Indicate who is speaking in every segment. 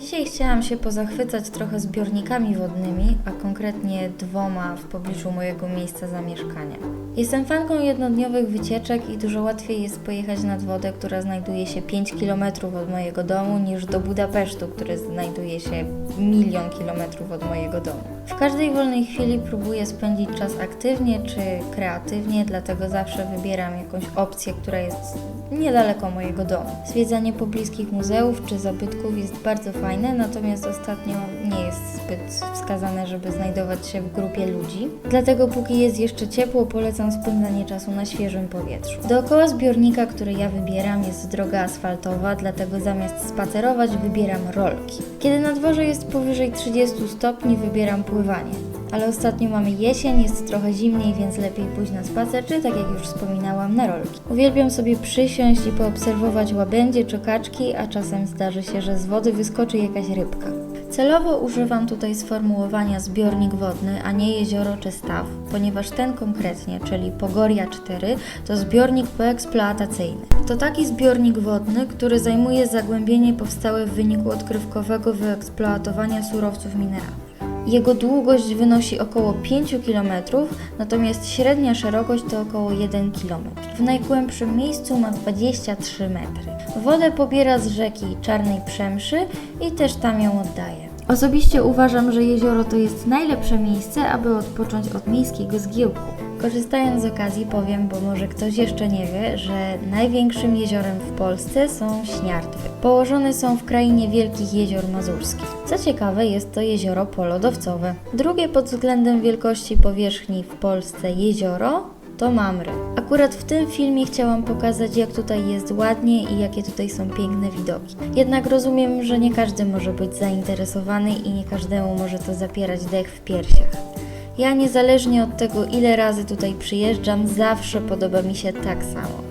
Speaker 1: Dzisiaj chciałam się pozachwycać trochę zbiornikami wodnymi, a konkretnie dwoma w pobliżu mojego miejsca zamieszkania. Jestem fanką jednodniowych wycieczek i dużo łatwiej jest pojechać nad wodę, która znajduje się 5 km od mojego domu, niż do Budapesztu, który znajduje się milion kilometrów od mojego domu. W każdej wolnej chwili próbuję spędzić czas aktywnie czy kreatywnie, dlatego zawsze wybieram jakąś opcję, która jest niedaleko mojego domu. Zwiedzanie pobliskich muzeów czy zabytków jest bardzo fajne, natomiast ostatnio nie jest zbyt wskazane, żeby znajdować się w grupie ludzi. Dlatego póki jest jeszcze ciepło, polecam spędzanie czasu na świeżym powietrzu. Dookoła zbiornika, który ja wybieram, jest droga asfaltowa, dlatego zamiast spacerować, wybieram rolki. Kiedy na dworze jest powyżej 30 stopni, wybieram pływanie. Ale ostatnio mamy jesień, jest trochę zimniej, więc lepiej pójść na spacer, czy tak jak już wspominałam, na rolki. Uwielbiam sobie przysiąść i poobserwować łabędzie czy kaczki, a czasem zdarzy się, że z wody wyskoczy jakaś rybka. Celowo używam tutaj sformułowania zbiornik wodny, a nie jezioro czy staw, ponieważ ten konkretnie, czyli Pogoria 4, to zbiornik poeksploatacyjny. To taki zbiornik wodny, który zajmuje zagłębienie powstałe w wyniku odkrywkowego wyeksploatowania surowców mineralnych. Jego długość wynosi około 5 km, natomiast średnia szerokość to około 1 km. W najgłębszym miejscu ma 23 metry. Wodę pobiera z rzeki Czarnej Przemszy i też tam ją oddaje. Osobiście uważam, że jezioro to jest najlepsze miejsce, aby odpocząć od miejskiego zgiełku. Korzystając z okazji powiem, bo może ktoś jeszcze nie wie, że największym jeziorem w Polsce są Śniardwy. Położone są w krainie Wielkich Jezior Mazurskich. Co ciekawe, jest to jezioro polodowcowe. Drugie pod względem wielkości powierzchni w Polsce jezioro to Mamry. Akurat w tym filmie chciałam pokazać, jak tutaj jest ładnie i jakie tutaj są piękne widoki. Jednak rozumiem, że nie każdy może być zainteresowany i nie każdemu może to zapierać dech w piersiach. Ja niezależnie od tego, ile razy tutaj przyjeżdżam, zawsze podoba mi się tak samo.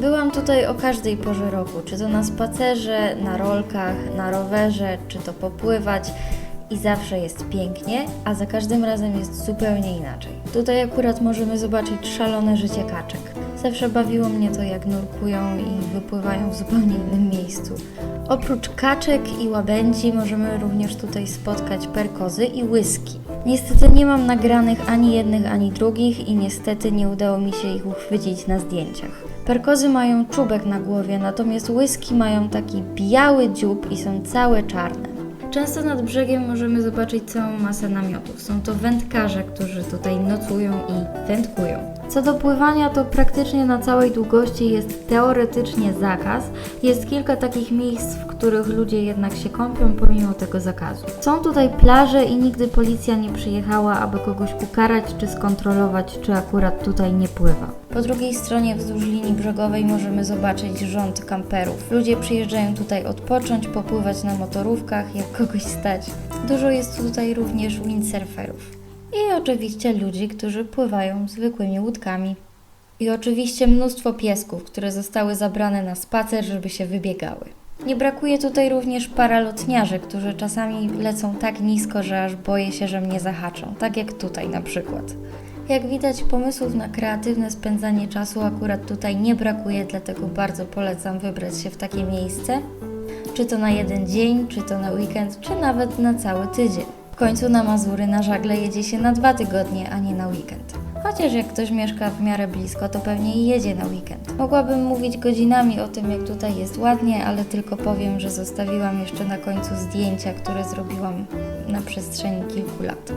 Speaker 1: Byłam tutaj o każdej porze roku, czy to na spacerze, na rolkach, na rowerze, czy to popływać i zawsze jest pięknie, a za każdym razem jest zupełnie inaczej. Tutaj akurat możemy zobaczyć szalone życie kaczek. Zawsze bawiło mnie to, jak nurkują i wypływają w zupełnie innym miejscu. Oprócz kaczek i łabędzi możemy również tutaj spotkać perkozy i łyski. Niestety nie mam nagranych ani jednych, ani drugich i niestety nie udało mi się ich uchwycić na zdjęciach. Perkozy mają czubek na głowie, natomiast łyski mają taki biały dziób i są całe czarne. Często nad brzegiem możemy zobaczyć całą masę namiotów. Są to wędkarze, którzy tutaj nocują i wędkują. Co do pływania, to praktycznie na całej długości jest teoretycznie zakaz. Jest kilka takich miejsc, w których ludzie jednak się kąpią pomimo tego zakazu. Są tutaj plaże i nigdy policja nie przyjechała, aby kogoś ukarać czy skontrolować, czy akurat tutaj nie pływa. Po drugiej stronie wzdłuż linii brzegowej możemy zobaczyć rząd kamperów. Ludzie przyjeżdżają tutaj odpocząć, popływać na motorówkach, jak kogoś stać. Dużo jest tutaj również windsurferów. I oczywiście ludzi, którzy pływają zwykłymi łódkami. I oczywiście mnóstwo piesków, które zostały zabrane na spacer, żeby się wybiegały. Nie brakuje tutaj również paralotniarzy, którzy czasami lecą tak nisko, że aż boję się, że mnie zahaczą, tak jak tutaj na przykład. Jak widać, pomysłów na kreatywne spędzanie czasu akurat tutaj nie brakuje, dlatego bardzo polecam wybrać się w takie miejsce. Czy to na jeden dzień, czy to na weekend, czy nawet na cały tydzień. Końcu na Mazury na żagle jedzie się na dwa tygodnie, a nie na weekend. Chociaż jak ktoś mieszka w miarę blisko, to pewnie i jedzie na weekend. Mogłabym mówić godzinami o tym, jak tutaj jest ładnie, ale tylko powiem, że zostawiłam jeszcze na końcu zdjęcia, które zrobiłam na przestrzeni kilku lat.